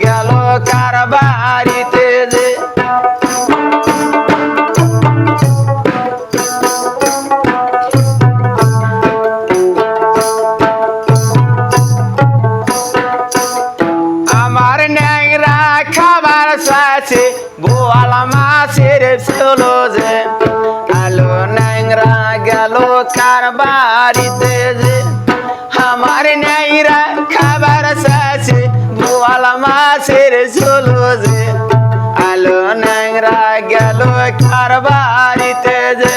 গেল কার বাড়িতে যে। আমার ন্যাংরা খাবার সাছে গোয়াল মাছের চলো যে। আলো ন্যাংরা গেল কার বাড়িতে বোয়াল মাছের ঝোল যে আলো ন্যাংরা গেল কার বাড়িতে যে।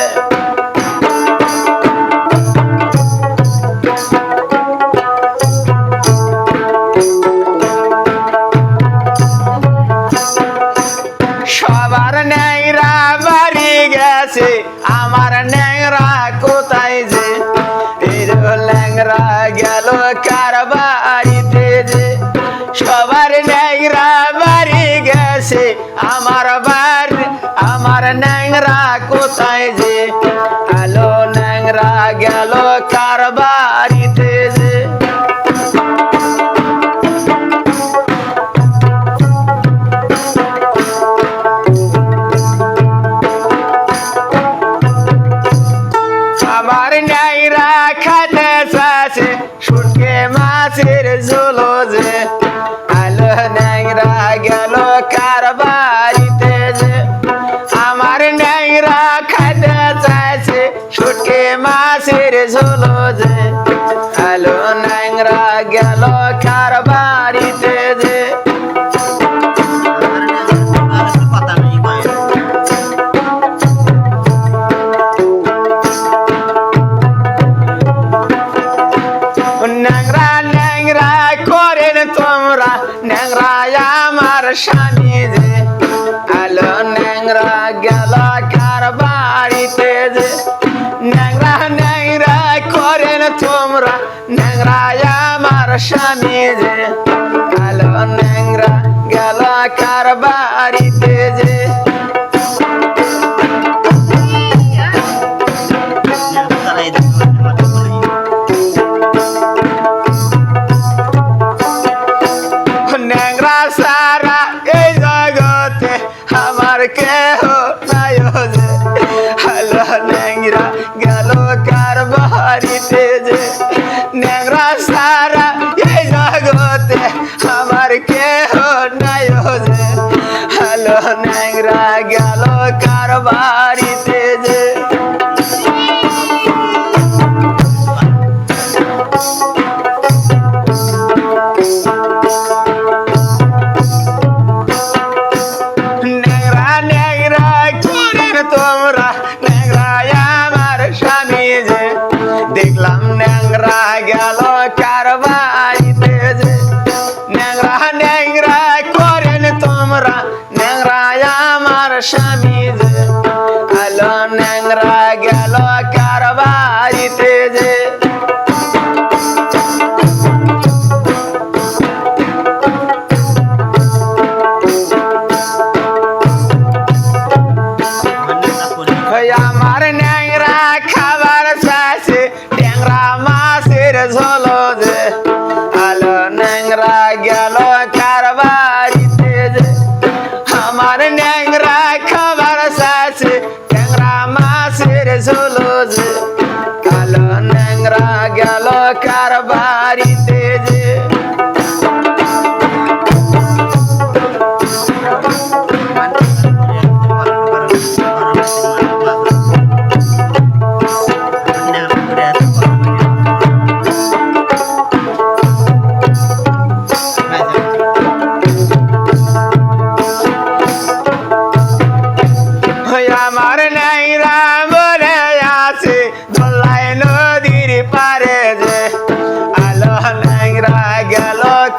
সবার ন্যাংরা বাড়ি গেছে, আমার ন্যাংরা কোথায় যে? ল্যাংরা গেল কার বাড়িতে ন্যাংরা কোথায় যে? আলো ন্যাংরা গেল কার বাড়িতে যে। আমার নাইরা খাতে চাষে শুটকে মাছের ঝোল যে। খাতে চাষে শুটকে মাছের ঝোল যে। আলো নাইরা গেল কার বাড়িতে যে। ন্যাংরা ন্যাংরা করেন তোমরা ন্যাংরা আমার স্বামী যে। আলো ন্যাংরা গেল স্বামী যে আলো ন্যাংরা গেল কার বাড়িতে যে। ন্যাংরা সারা এই জগতে আমার কেহ নাই গেল কার বাড়িতে যে ন্যাংরা ন্যাংরা করেন তোমরা। ন্যাংরা আমার স্বামী যে। আলো ন্যাংরা গেল বাড়িতে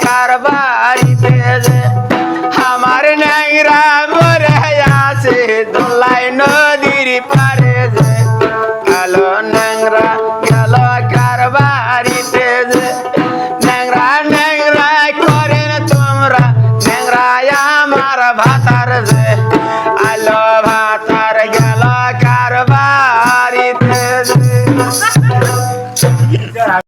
কার বাড়িতে যে আমার নাইরা মরে আছে, দোলাই নদীর পারে যে। গেল নাংরা গেল কার বাড়িতে যে ন্যাংরা ন্যাংরা করেন তোমরা ন্যাংরা আমার ভাতার যে।